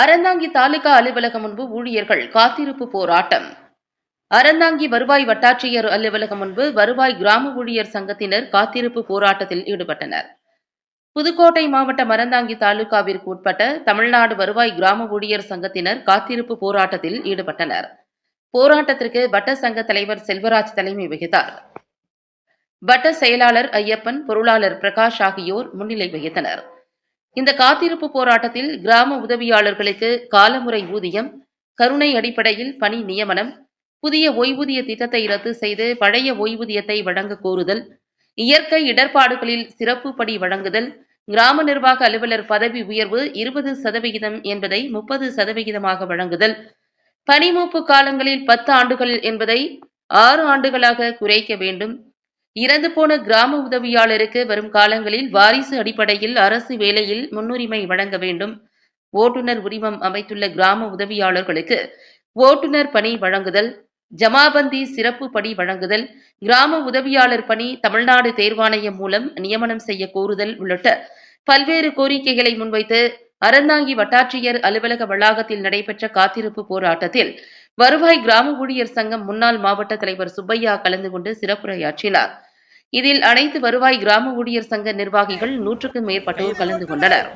அறந்தாங்கி தாலுகா அலுவலகம் முன்பு ஊழியர்கள் காத்திருப்பு போராட்டம். அறந்தாங்கி வருவாய் வட்டாட்சியர் அலுவலகம் முன்பு வருவாய் கிராம ஊழியர் சங்கத்தினர் காத்திருப்பு போராட்டத்தில் ஈடுபட்டனர். புதுக்கோட்டை மாவட்டம் அறந்தாங்கி தாலுகாவிற்கு உட்பட்ட தமிழ்நாடு வருவாய் கிராம ஊழியர் சங்கத்தினர் காத்திருப்பு போராட்டத்தில் ஈடுபட்டனர். போராட்டத்திற்கு வட்ட சங்க தலைவர் செல்வராஜ் தலைமை வகித்தார். வட்ட செயலாளர் ஐயப்பன் பொருளாளர் பிரகாஷ் ஆகியோர் முன்னிலை வகித்தனர். இந்த காத்திருப்பு போராட்டத்தில் கிராம உதவியாளர்களுக்கு காலமுறை ஊதியம் கருணை அடிப்படையில் பணி நியமனம் புதிய ஓய்வூதிய திட்டத்தை ரத்து செய்து பழைய ஓய்வூதியத்தை வழங்க கோருதல் இயற்கை இடர்பாடுகளில் சிறப்பு படி வழங்குதல் கிராம நிர்வாக அலுவலர் பதவி உயர்வு இருபது சதவிகிதம் என்பதை முப்பது சதவிகிதமாக வழங்குதல் பனிமூப்பு காலங்களில் பத்து ஆண்டுகள் என்பதை ஆறு ஆண்டுகளாக குறைக்க வேண்டும் இறந்து போன கிராம உதவியாளருக்கு வரும் காலங்களில் வாரிசு அடிப்படையில் அரசு வேலையில் முன்னுரிமை வழங்க வேண்டும். ஓட்டுநர் உரிமம் அமைத்துள்ள கிராம உதவியாளர்களுக்கு ஓட்டுநர் பணி வழங்குதல் ஜமாபந்தி சிறப்பு பணி வழங்குதல் கிராம உதவியாளர் பணி தமிழ்நாடு தேர்வாணையம் மூலம் நியமனம் செய்ய கோருதல் உள்ளிட்ட பல்வேறு கோரிக்கைகளை முன்வைத்து அறந்தாங்கி வட்டாட்சியர் அலுவலக வளாகத்தில் நடைபெற்ற காத்திருப்பு போராட்டத்தில் வருவாய் கிராம ஊழியர் சங்கம் முன்னாள் மாவட்ட தலைவர் சுப்பையா கலந்து கொண்டு சிறப்புரையாற்றினார். இதில் அனைத்து வருவாய் கிராம ஊழியர் சங்க நிர்வாகிகள் நூற்றுக்கும் மேற்பட்டோர் கலந்து கொண்டனர்.